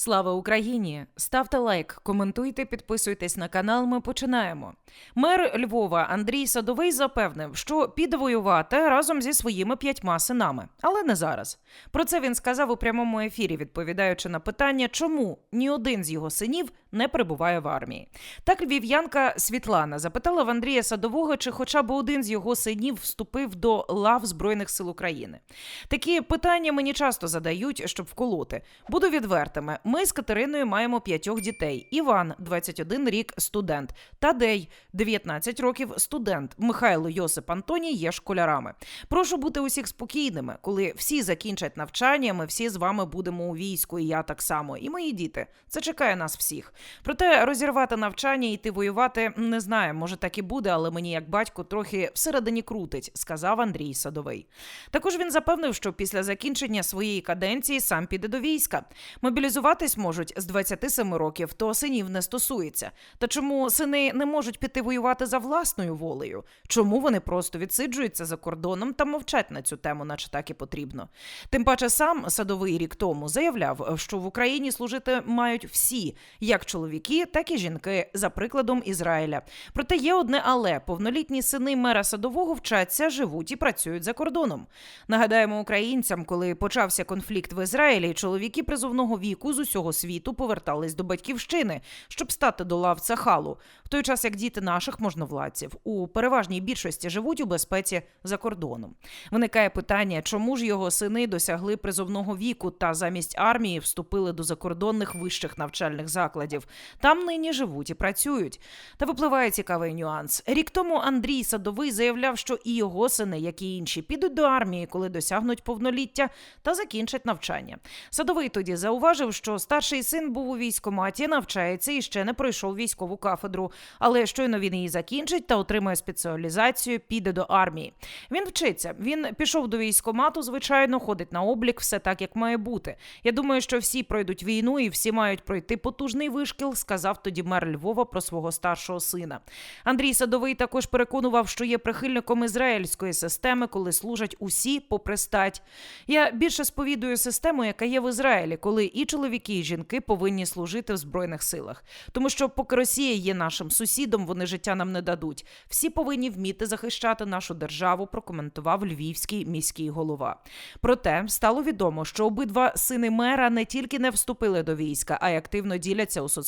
Слава Україні! Ставте лайк, коментуйте, підписуйтесь на канал. Ми починаємо. Мер Львова Андрій Садовий запевнив, що піде воювати разом зі своїми п'ятьма синами, але не зараз. Про це він сказав у прямому ефірі, відповідаючи на питання, чому ні один з його синів не перебуває в армії. Так львів'янка Світлана запитала в Андрія Садового, чи хоча б один з його синів вступив до лав Збройних сил України. Такі питання мені часто задають, щоб вколоти. Буду відвертими. Ми з Катериною маємо п'ятьох дітей: Іван, 21 рік, студент, Тадей, 19 років, студент. Михайло Йосип Антоній є школярами. Прошу бути усіх спокійними. Коли всі закінчать навчання, ми всі з вами будемо у війську, і я так само, і мої діти. Це чекає нас всіх. Проте розірвати навчання і йти воювати не знаю. Може так і буде, але мені як батько трохи всередині крутить, сказав Андрій Садовий. Також він запевнив, що після закінчення своєї каденції сам піде до війська. Мобілізуватись можуть з 27 років, то синів не стосується. Та чому сини не можуть піти воювати за власною волею? Чому вони просто відсиджуються за кордоном та мовчать на цю тему, наче так і потрібно? Тим паче сам садовий рік тому заявляв, що в Україні служити мають всі, як чоловіки, так і жінки, за прикладом Ізраїля. Проте є одне але повнолітні сини мера садового вчаться, живуть і працюють за кордоном. Нагадаємо українцям, коли почався конфлікт в Ізраїлі, чоловіки призовного віку з усього світу повертались до батьківщини, щоб стати до лав Цахалу, в той час як діти наших можновладців у переважній більшості живуть у безпеці за кордоном. Виникає питання, чому ж його сини досягли призовного віку та замість армії вступили до закордонних вищих навчальних закладів. Там нині живуть і працюють. Та випливає цікавий нюанс. Рік тому Андрій Садовий заявляв, що і його сини, як і інші, підуть до армії, коли досягнуть повноліття та закінчать навчання. Садовий тоді зауважив, що старший син був у військкоматі, навчається і ще не пройшов військову кафедру. Але щойно він її закінчить та отримає спеціалізацію, піде до армії. Він вчиться. Він пішов до військкомату, звичайно, ходить на облік, все так, як має бути. Я думаю, що всі пройдуть війну і всі мають пройти потужний вишкіл, сказав тоді мер Львова про свого старшого сина. Андрій Садовий також переконував, що є прихильником ізраїльської системи, коли служать усі попри стать. Я більше сповідую систему, яка є в Ізраїлі, коли і чоловіки, і жінки повинні служити в збройних силах. Тому що, поки Росія є нашим сусідом, вони життя нам не дадуть. Всі повинні вміти захищати нашу державу. Прокоментував львівський міський голова. Проте стало відомо, що обидва сини мера не тільки не вступили до війська, а й активно діляться у соцмережах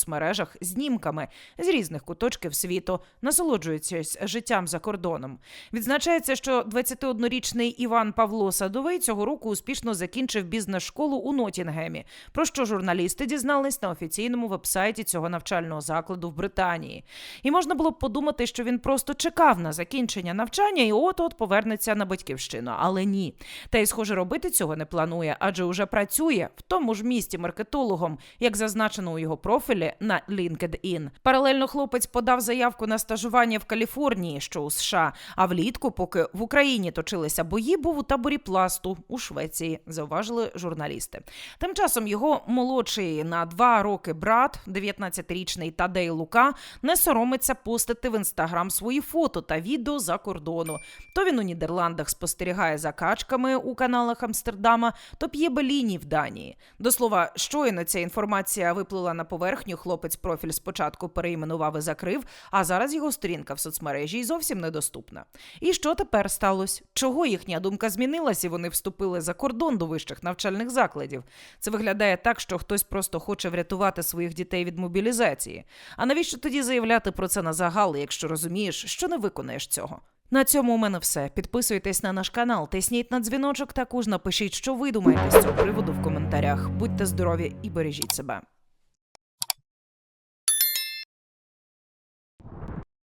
знімками з різних куточків світу, насолоджуючись життям за кордоном. Відзначається, що 21-річний Іван Павло Садовий цього року успішно закінчив бізнес-школу у Нотінгемі, про що журналісти дізнались на офіційному вебсайті цього навчального закладу в Британії. І можна було б подумати, що він просто чекав на закінчення навчання і от-от повернеться на батьківщину. Але ні. Та й, схоже, робити цього не планує, адже уже працює в тому ж місті маркетологом, як зазначено у його профілі на LinkedIn. Паралельно хлопець подав заявку на стажування в Каліфорнії, що у США. А влітку, поки в Україні точилися бої, був у таборі пласту у Швеції, зауважили журналісти. Тим часом його молодший на два роки брат, 19-річний Тадей Лука, не соромиться постити в інстаграм свої фото та відео за кордону. То він у Нідерландах спостерігає за качками у каналах Амстердама, то п'є беліні в Данії. До слова, щойно ця інформація виплила на поверхню. Хлопець профіль спочатку перейменував і закрив, а зараз його сторінка в соцмережі й зовсім недоступна. І що тепер сталося? Чого їхня думка змінилась і вони вступили за кордон до вищих навчальних закладів? Це виглядає так, що хтось просто хоче врятувати своїх дітей від мобілізації. А навіщо тоді заявляти про це на загал, якщо розумієш, що не виконаєш цього? На цьому у мене все. Підписуйтесь на наш канал, тисніть на дзвіночок. Також напишіть, що ви думаєте з цього приводу в коментарях. Будьте здорові і бережіть себе.